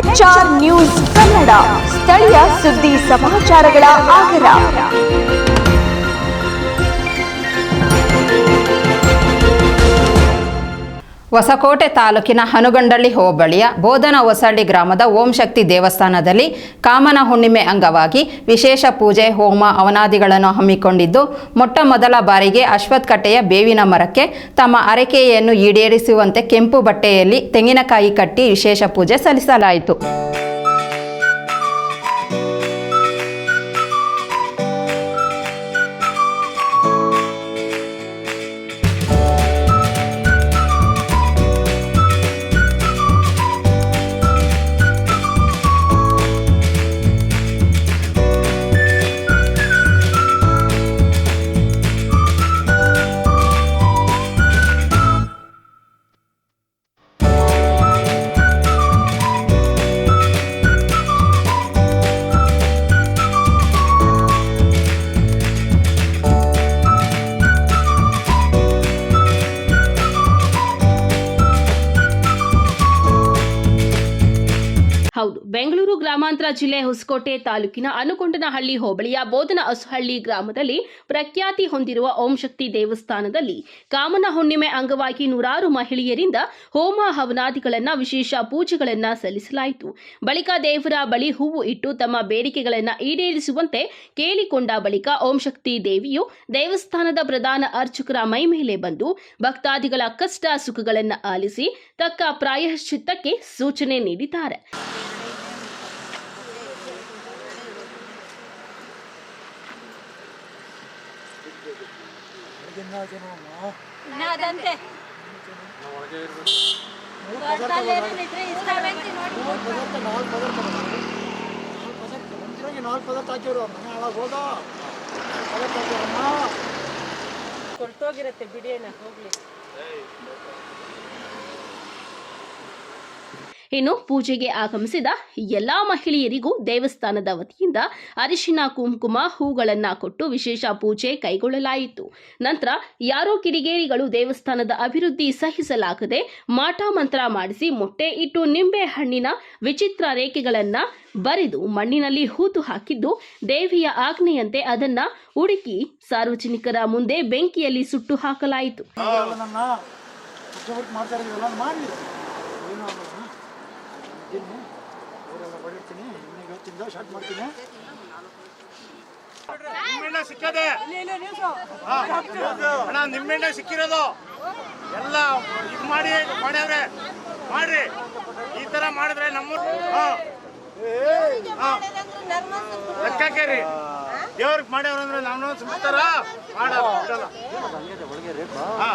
HR news Kannada ಸ್ಥಳೀಯ ಸುದ್ದಿ ಸಮಾಚಾರಗಳ ಆಗರ. ಹೊಸಕೋಟೆ ತಾಲೂಕಿನ ಹನುಗಂಡಳ್ಳಿ ಹೋಬಳಿಯ ಬೋಧನ ಹೊಸಳ್ಳಿ ಗ್ರಾಮದ ಓಂ ಶಕ್ತಿ ದೇವಸ್ಥಾನದಲ್ಲಿ ಕಾಮನ ಹುಣ್ಣಿಮೆ ಅಂಗವಾಗಿ ವಿಶೇಷ ಪೂಜೆ, ಹೋಮ, ಅವನಾದಿಗಳನ್ನು ಹಮ್ಮಿಕೊಂಡಿದ್ದು, ಮೊಟ್ಟ ಮೊದಲ ಬಾರಿಗೆ ಅಶ್ವತ್ಥಕಟ್ಟೆಯ ಬೇವಿನ ಮರಕ್ಕೆ ತಮ್ಮ ಅರಕೆಯನ್ನು ಈಡೇರಿಸುವಂತೆ ಕೆಂಪು ಬಟ್ಟೆಯಲ್ಲಿ ತೆಂಗಿನಕಾಯಿ ಕಟ್ಟಿ ವಿಶೇಷ ಪೂಜೆ ಸಲ್ಲಿಸಲಾಯಿತು. ಹೌದು. ಬೆಂಗಳೂರು ಗ್ರಾಮಾಂತರ ಜಿಲ್ಲೆ ಹೊಸಕೋಟೆ ತಾಲೂಕಿನ ಅನುಕೊಂಡನಹಳ್ಳಿ ಹೋಬಳಿಯ ಬೋಧನ ಹೊಸಹಳ್ಳಿ ಗ್ರಾಮದಲ್ಲಿ ಪ್ರಖ್ಯಾತಿ ಹೊಂದಿರುವ ಓಂ ಶಕ್ತಿ ದೇವಸ್ಥಾನದಲ್ಲಿ ಕಾಮನ ಹುಣ್ಣಿಮೆ ಅಂಗವಾಗಿ ನೂರಾರು ಮಹಿಳೆಯರಿಂದ ಹೋಮ ಹವನಾದಿಗಳನ್ನ ವಿಶೇಷ ಪೂಜೆಗಳನ್ನ ಸಲ್ಲಿಸಲಾಯಿತು. ಬಳಿಕ ದೇವರ ಬಳಿ ಹೂವು ಇಟ್ಟು ತಮ್ಮ ಬೇಡಿಕೆಗಳನ್ನ ಈಡೇರಿಸುವಂತೆ ಕೇಳಿಕೊಂಡ ಬಳಿಕ ಓಂ ಶಕ್ತಿ ದೇವಿಯು ದೇವಸ್ಥಾನದ ಪ್ರಧಾನ ಅರ್ಚಕರ ಮೈ ಮೇಲೆ ಬಂದು ಭಕ್ತಾದಿಗಳ ಕಷ್ಟ ಸುಖಗಳನ್ನ ಆಲಿಸಿ ತಕ್ಕ ಪ್ರಾಯಶ್ಚಿತ್ತಕ್ಕೆ ಸೂಚನೆ ನೀಡಿದ್ದಾರೆ. ಅದಂತೆ. ನಾಲ್ಕು ಪದಾರ್ಥ ಹಾಕಿರು ಮನೆ ಹಾಳಾಗೋದ ಪದಾರ್ಥ ಹಾಕಿರಮ್ಮ ಕೊಳ್ತೋಗಿರತ್ತೆ ಬಿಡಿ ಅಣ್ಣ ಹೋಗ್ಲಿ. ಇನ್ನು ಪೂಜೆಗೆ ಆಗಮಿಸಿದ ಎಲ್ಲಾ ಮಹಿಳೆಯರಿಗೂ ದೇವಸ್ಥಾನದ ವತಿಯಿಂದ ಅರಿಶಿನ, ಕುಂಕುಮ, ಹೂಗಳನ್ನ ಕೊಟ್ಟು ವಿಶೇಷ ಪೂಜೆ ಕೈಗೊಳ್ಳಲಾಯಿತು. ನಂತರ ಯಾರೋ ಕಿಡಿಗೇರಿಗಳು ದೇವಸ್ಥಾನದ ಅಭಿವೃದ್ಧಿ ಸಹಿಸಲಾಗದೆ ಮಾಟ ಮಂತ್ರ ಮಾಡಿಸಿ ಮೊಟ್ಟೆ ಇಟ್ಟು ನಿಂಬೆ ಹಣ್ಣಿನ ವಿಚಿತ್ರ ರೇಖೆಗಳನ್ನ ಬರೆದು ಮಣ್ಣಿನಲ್ಲಿ ಹೂತು ಹಾಕಿದ್ದು ದೇವಿಯ ಆಜ್ಞೆಯಂತೆ ಅದನ್ನ ಹುಡುಕಿ ಸಾರ್ವಜನಿಕರ ಮುಂದೆ ಬೆಂಕಿಯಲ್ಲಿ ಸುಟ್ಟು ಹಾಕಲಾಯಿತು ನನ್ನ ಕಷ್ಟಪಟ್ಟು ಮಾಡ್ತಾ ಇದ್ದೀವಲ್ಲ ಮಾಡಿ ಏನು ಆಗೋಲ್ಲ ಇದ್ದೀನಿ ಇನ್ನೀಗ ಇವತ್ತಿಂದ ಸ್ಟಾರ್ಟ್ ಮಾಡ್ತೀನಿ. ನಿಮ್ಮೆಣ್ಣ ಸಿಕ್ಕದೆ. ಅಣ್ಣ ನಿಮ್ಮೆಣ್ಣೆ ಸಿಕ್ಕಿರೋದು. ಎಲ್ಲ ಇದು ಮಾಡಿ ಮಾಡ್ಯಾವ್ರೆ ಮಾಡ್ರಿ. ಈ ತರ ಮಾಡಿದ್ರೆ ನಮ್ಮ ಹಾ. ಹಾ. ಲೆಕ್ಕ ಕೇರಿ ದೇವ್ರಿಗೆ ಮಾಡ್ಯಾವ್ರ ಅಂದ್ರೆ ನಮ್ಮ ಸುಮ್ತಾರ ಮಾಡಲ್ಲ. ಬಿಡಲ್ಲ ಹಾ.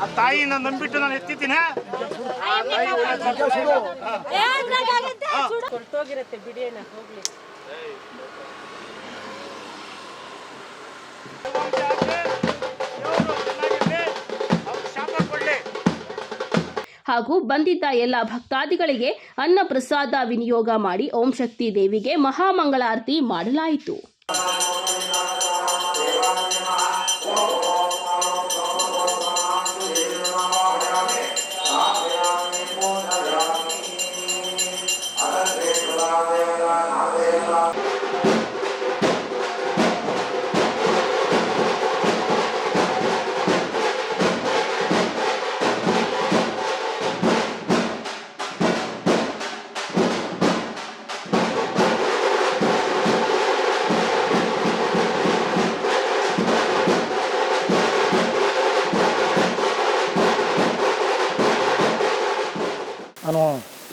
ಆ ತಾಯಿನ ನಂಬಿಟ್ಟು ನಾನು ಎತ್ತಿದ್ದೀನಿ ಹೋಗ್ಲಿ. ಹಾಗೂ ಬಂದಿದ್ದ ಎಲ್ಲ ಭಕ್ತಾದಿಗಳಿಗೆ ಅನ್ನ ಪ್ರಸಾದ ವಿನಿಯೋಗ ಮಾಡಿ ಓಂ ಶಕ್ತಿ ದೇವಿಗೆ ಮಹಾಮಂಗಳಾರತಿ ಮಾಡಲಾಯಿತು.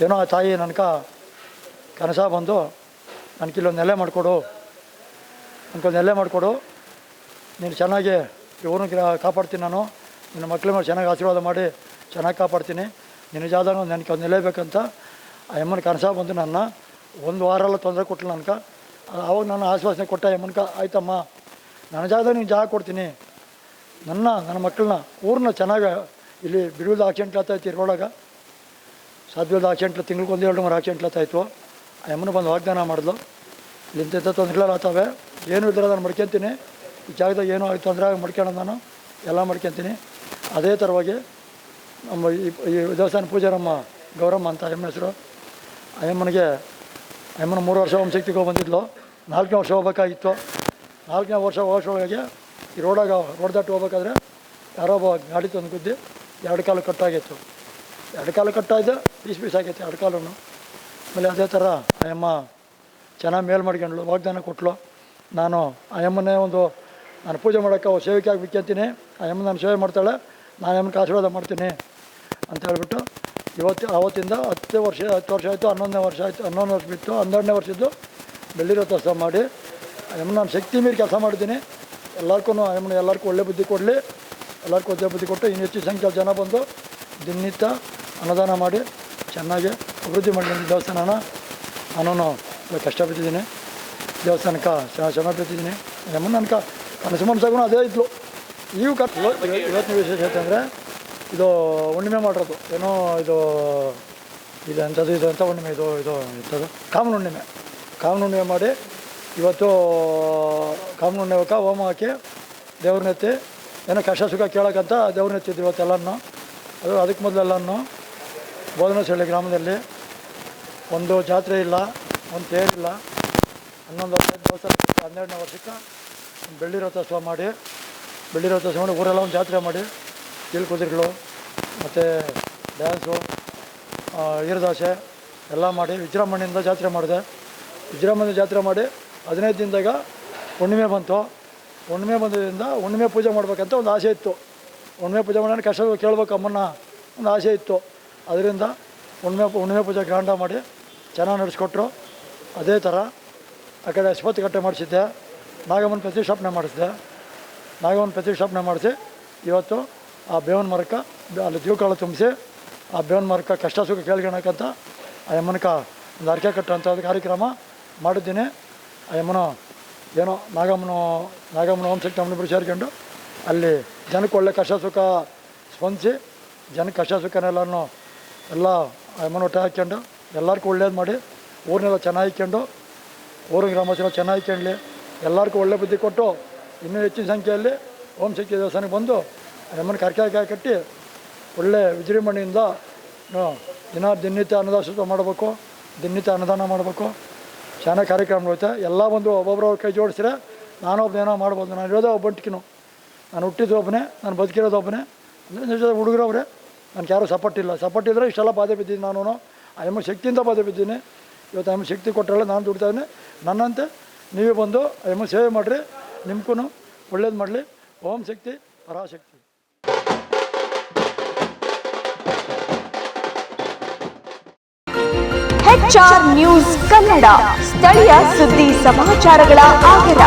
ಏನೋ ಆ ತಾಯಿ ನನ್ಕ ಕನಸ ಬಂದು ನನಗೆ ಇಲ್ಲೊಂದು ನೆಲೆ ಮಾಡಿಕೊಡು ನನಗೊಂದು ನೆಲೆ ಮಾಡಿಕೊಡು. ನೀನು ಚೆನ್ನಾಗಿ ಇವನು ಕಾಪಾಡ್ತೀನಿ ನಾನು. ನಿನ್ನ ಮಕ್ಕಳ ಮೇಲೆ ಚೆನ್ನಾಗಿ ಆಶೀರ್ವಾದ ಮಾಡಿ ಚೆನ್ನಾಗಿ ಕಾಪಾಡ್ತೀನಿ. ನಿನ್ನ ಜಾದನು ನನಗೆ ಒಂದು ನೆಲೆ ಬೇಕಂತ ಆ ಅಮ್ಮನ ಕನಸ ಬಂದು ನನ್ನ ಒಂದು ವಾರ ಎಲ್ಲ ತೊಂದರೆ ಕೊಟ್ಟಲು ನನಗೆ ಅವಾಗ ನಾನು ಆಶ್ವಾಸನೆ ಕೊಟ್ಟ ಯಮ್ಮನ್ಕ ಆಯ್ತಮ್ಮ, ನನ್ನ ಜಾಗ ನೀನು ಜಾಗ ಕೊಡ್ತೀನಿ. ನನ್ನ ನನ್ನ ಮಕ್ಕಳನ್ನ ಊರನ್ನ ಚೆನ್ನಾಗಿ ಇಲ್ಲಿ ಬಿಡುವುದು ಆಕ್ಸಿಡೆಂಟ್ ಆಗ್ತಾಯಿತ್ತು ಇರೋಳಾಗ ಸಾಧ್ಯವಾದ ಆಚೆ ತಿಂಗ್ಳಿಗೆ ಒಂದು ಎರಡು ಮೂರು ಆಕ್ಸಿಡೆಂಟ್ಲು ಆಯ್ತು ಆ ಯಮ್ಮನ ಬಂದು ವಾಗ್ದಾನ ಮಾಡಿದ್ಲು. ಇಲ್ಲಿಂದ ತೊಂದರೆಗಳು ಆತವೆ. ಏನು ಇದ್ರೆ ನಾನು ಮಡ್ಕೊತೀನಿ. ಈ ಜಾಗದಾಗ ಏನೋ ಆಗಿ ತೊಂದರೆ ಆಗಿ ನಾನು ಎಲ್ಲ ಮಡ್ಕೊತೀನಿ. ಅದೇ ಥರವಾಗಿ ನಮ್ಮ ಈ ಈ ದೇವಸ್ಥಾನ ಪೂಜಾರಮ್ಮ ಗೌರಮ್ಮ ಅಂತ ಎಮ್ಮ ಹೆಸರು. ಅಯ್ಯಮ್ಮನಿಗೆ, ಅಯ್ಯಮ್ಮನ ಮೂರು ವರ್ಷ ಹೋಮಶಕ್ತಿಗೆ ಹೋಗಿ ಬಂದಿದ್ಲು. ನಾಲ್ಕನೇ ವರ್ಷ ಹೋಗ್ಬೇಕಾಗಿತ್ತು. ನಾಲ್ಕನೇ ವರ್ಷ ಹೋಗೋಷ್ಟೊಳಗೆ ಈ ರೋಡಾಗ ರೋಡ್ ದಾಟಿ ಹೋಗ್ಬೇಕಾದ್ರೆ ಯಾರೋ ಗಾಡಿ ತಂದು ಗುದ್ದಿ ಎರಡು ಕಾಲು ಕಟ್ಟಾಗಿತ್ತು. ಎರಡು ಕಾಲು ಕಟ್ಟಾಯ್ತು ಪೀಸ್ ಪೀಸ್ ಆಗೈತೆ ಎರಡು ಕಾಲು ಆಮೇಲೆ ಅದೇ ಥರ ಆಯಮ್ಮ ಚೆನ್ನಾಗಿ ಮೇಲ್ ಮಾಡ್ಕೊಂಡ್ಳು, ವಾಗ್ದಾನ ಕೊಟ್ಲು ನಾನು ಆಯಮ್ಮನೇ ಒಂದು, ನಾನು ಪೂಜೆ ಮಾಡೋಕ್ಕೆ ಅವ್ರು ಸೇವಿಕೆ ಆಗಬೇಕು ಅಂತೀನಿ. ಅಯ್ಯಮ್ಮ ನಾನು ಸೇವೆ ಮಾಡ್ತಾಳೆ, ನಾನು ಆಯಮ್ಮನ ಆಶೀರ್ವಾದ ಮಾಡ್ತೀನಿ ಅಂತ ಹೇಳ್ಬಿಟ್ಟು ಇವತ್ತು, ಆವತ್ತಿಂದ ಹತ್ತು ವರ್ಷ ಹತ್ತು ವರ್ಷ ಆಯಿತು, ಹನ್ನೊಂದನೇ ವರ್ಷ ಆಯಿತು, ಹನ್ನೊಂದು ವರ್ಷ ಬಿತ್ತು ಹನ್ನೆರಡನೇ ವರ್ಷದ್ದು ರಥೋತ್ಸವ ಮಾಡಿ ಆಯಮ್ಮ ನಾನು ಶಕ್ತಿ ಮೀರಿ ಕೆಲಸ ಮಾಡಿದ್ದೀನಿ. ಎಲ್ಲರಿಗೂ ಆಯಮ್ಮನ ಎಲ್ಲರಿಗೂ ಒಳ್ಳೆ ಬುದ್ಧಿ ಕೊಡಲಿ ಎಲ್ಲರಿಗೂ ಒಳ್ಳೆ ಬುದ್ಧಿ ಕೊಟ್ಟು ಇನ್ನು ಹೆಚ್ಚು ಸಂಖ್ಯೆಯಲ್ಲಿ ಜನ ಬಂದು ದಿನನಿತ್ಯ ಅನುದಾನ ಮಾಡಿ ಚೆನ್ನಾಗಿ ಅಭಿವೃದ್ಧಿ ಮಾಡಿದ್ದೀನಿ ದೇವಸ್ಥಾನನ ನಾನು ಕಷ್ಟಪಟ್ಟಿದ್ದೀನಿ ದೇವಸ್ಥಾನಕ್ಕೆ ಶ್ರಮ ಬಿಟ್ಟಿದ್ದೀನಿ. ಬಿದ್ದಿದ್ದೀನಿ ಅಮ್ಮ ನನ್ಕ ಕನಸು ಮನಸ್ಸಾಗೂ ಅದೇ ಇದ್ಲು. ಈಗ ಇವತ್ತಿನ ವಿಶೇಷ ಅಂತಂದರೆ ಇದು ಹುಣ್ಣಿಮೆ ಮಾಡಿರೋದು. ಏನೋ ಇದು ಇದು ಎಂಥದ್ದು ಇದು ಅಂತ ಹುಣ್ಣಿಮೆ ಇದು ಇದು ಇಂಥದ್ದು ಕಾಮನ ಹುಣ್ಣಿಮೆ. ಕಾಮನ ಹುಣ್ಣಿಮೆ ಮಾಡಿ ಇವತ್ತು ಕಾಮನ ಹುಣ್ಣಿಮೆಗೆ ಹೋಮ ಹಾಕಿ ದೇವ್ರನ್ನೆತ್ತಿ ಏನೋ ಕಷ್ಟ ಸುಖ ಕೇಳೋಕ್ಕಂತ ದೇವ್ರನ್ನೆತ್ತಿದ್ದು ಇವತ್ತೆಲ್ಲನೂ. ಅದು ಅದಕ್ಕೆ ಮೊದಲೆಲ್ಲನೂ ಬೋಧನಶಳ್ಳಿ ಗ್ರಾಮದಲ್ಲಿ ಒಂದು ಜಾತ್ರೆ ಇಲ್ಲ, ಒಂದು ತೇರಿಲ್ಲ ಹನ್ನೊಂದು ವರ್ಷ ವರ್ಷ, ಹನ್ನೆರಡನೇ ವರ್ಷಕ್ಕೆ ಒಂದು ಬೆಳ್ಳಿ ರಥೋತ್ಸವ ಮಾಡಿ, ಬೆಳ್ಳಿ ರಥೋತ್ಸವ ಮಾಡಿ ಊರೆಲ್ಲ ಒಂದು ಜಾತ್ರೆ ಮಾಡಿ. ಕೀಲು ಕುದುರೆಗಳು ಮತ್ತು ಡ್ಯಾನ್ಸು ಈರದಾಸೆ ಎಲ್ಲ ಮಾಡಿ ವಿಜೃಂಭಣೆಯಿಂದ ಜಾತ್ರೆ ಮಾಡಿದೆ. ವಿಜೃಂಭಣೆ ಜಾತ್ರೆ ಮಾಡಿ ಹದಿನೈದು ದಿನದಾಗ ಹುಣ್ಣಿಮೆ ಬಂತು. ಹುಣ್ಣಿಮೆ ಬಂದಿದ್ದರಿಂದ ಹುಣ್ಣಿಮೆ ಪೂಜೆ ಮಾಡಬೇಕಂತ ಒಂದು ಆಸೆ ಇತ್ತು. ಹುಣ್ಣಿಮೆ ಪೂಜೆ ಮಾಡೋಣ ಕಷ್ಟ ಕೇಳಬೇಕು ಅಮ್ಮನ್ನ, ಒಂದು ಆಸೆ ಇತ್ತು. ಅದರಿಂದ ಹುಣ್ಣಿಮೆ ಹುಣ್ಣಿಮೆ ಪೂಜೆ ಗ್ರಾಂಡ ಮಾಡಿ ಚೆನ್ನಾಗಿ ನಡೆಸ್ಕೊಟ್ರು. ಅದೇ ಥರ ಆ ಕಡೆ ಕಟ್ಟೆ ಮಾಡಿಸಿದ್ದೆ. ನಾಗಮ್ಮನ ಪ್ರತಿಷ್ಠಾಪನೆ ಮಾಡಿಸಿದೆ ನಾಗಮ್ಮನ ಪ್ರತಿಷ್ಠಾಪನೆ ಮಾಡಿಸಿ ಇವತ್ತು ಆ ಬೇವನ ಮರಕ್ಕೆ ಅಲ್ಲಿ ಜೀವಕಾಳು ತುಂಬಿಸಿ ಆ ಬೇವನ ಮರಕ್ಕೆ ಕಷ್ಟ ಸುಖ ಕೇಳ್ಕೊಳಕ್ಕಂತ ಆ ಯಮ್ಮನಕ ಒಂದು ಅರ್ಕೆ ಕಟ್ಟುವಂಥ ಕಾರ್ಯಕ್ರಮ ಮಾಡಿದ್ದೀನಿ. ಆ ಯಮ್ಮನ ಏನೋ ನಾಗಮ್ಮನ ನಾಗಮ್ಮನ ಹೋಮಶಕ್ತಿ ನಮ್ಮನಿಬ್ಬರು ಸೇರ್ಕೊಂಡು ಅಲ್ಲಿ ಜನಕ್ಕೆ ಒಳ್ಳೆ ಕಷ್ಟ ಸುಖ ಸ್ಪಂದಿಸಿ, ಜನಕ್ಕೆ ಕಷ್ಟ ಸುಖನೆಲ್ಲನೂ ಎಲ್ಲ ಅಮ್ಮನ ಹೊಟ್ಟೆ ಹಾಕ್ಕೊಂಡು ಎಲ್ಲರಿಗೂ ಒಳ್ಳೇದು ಮಾಡಿ ಊರನ್ನೆಲ್ಲ ಚೆನ್ನಾಗಿ ಇಕ್ಕೊಂಡು ಊರಿನ ಗ್ರಾಮಸ್ಥರ ಚೆನ್ನಾಗಿ ಇಕ್ಕೊಂಡ್ಲಿ ಎಲ್ಲರಿಗೂ ಒಳ್ಳೆ ಬುದ್ಧಿ ಕೊಟ್ಟು ಇನ್ನೂ ಹೆಚ್ಚಿನ ಸಂಖ್ಯೆಯಲ್ಲಿ ಓಂ ಶಕ್ತಿ ದೇವಸ್ಥಾನಕ್ಕೆ ಬಂದು ಅಮ್ಮನ ಕರ್ಕಾಯಿ ಕಟ್ಟಿ ಒಳ್ಳೆ ವಿಜೃಂಭಣೆಯಿಂದ ದಿನ ದಿನನಿತ್ಯ ಅನ್ನದಾಸೋತ್ಸವ ಮಾಡಬೇಕು, ದಿನನಿತ್ಯ ಅನ್ನದಾನ ಮಾಡಬೇಕು ಚೆನ್ನಾಗಿ ಕಾರ್ಯಕ್ರಮಗಳು ಎಲ್ಲ ಬಂದು ಒಬ್ಬೊಬ್ಬರು ಕೈ ಜೋಡಿಸಿದ್ರೆ ನಾನೊಬ್ಬ ಏನೋ ಮಾಡ್ಬೋದು. ನಾನು ಇರೋದೇ ಒಬ್ಬಂಟಿಕಿನೂ. ನಾನು ಹುಟ್ಟಿದ್ದು ಒಬ್ಬನೇ, ನಾನು ಬದುಕಿರೋದು ಒಬ್ಬನೇ. ಅಂದರೆ ಹುಡುಗರವ್ರೆ ನನಗೆ ಯಾರೂ ಸಪೋರ್ಟ್ ಇಲ್ಲ. ಸಪೋರ್ಟ್ ಇದ್ದರೆ ಇಷ್ಟೆಲ್ಲ ಬಾಧೆ ಬಿದ್ದೀನಿ ನಾನು ಆ ಎಮ್ಮ ಶಕ್ತಿಯಿಂದ ಬಾಧೆ ಬಿದ್ದೀನಿ. ಇವತ್ತು ಆ ಎಮ್ಮ ಶಕ್ತಿ ಕೊಟ್ಟರೆ ನಾನು ದುಡ್ತಾ ಇದ್ದೀನಿ ನನ್ನಂತೆ ನೀವೇ ಬಂದು ಆ ಎಮ್ಮ ಸೇವೆ ಮಾಡಿರಿ. ನಿಮ್ಗೂ ಒಳ್ಳೇದು ಮಾಡಲಿ. ಓಂ ಶಕ್ತಿ, ಪರಾಶಕ್ತಿ. ಹೆಚ್ಆರ್ ನ್ಯೂಸ್ ಕನ್ನಡ ಸ್ಥಳೀಯ ಸುದ್ದಿ ಸಮಾಚಾರಗಳ ಆಗರ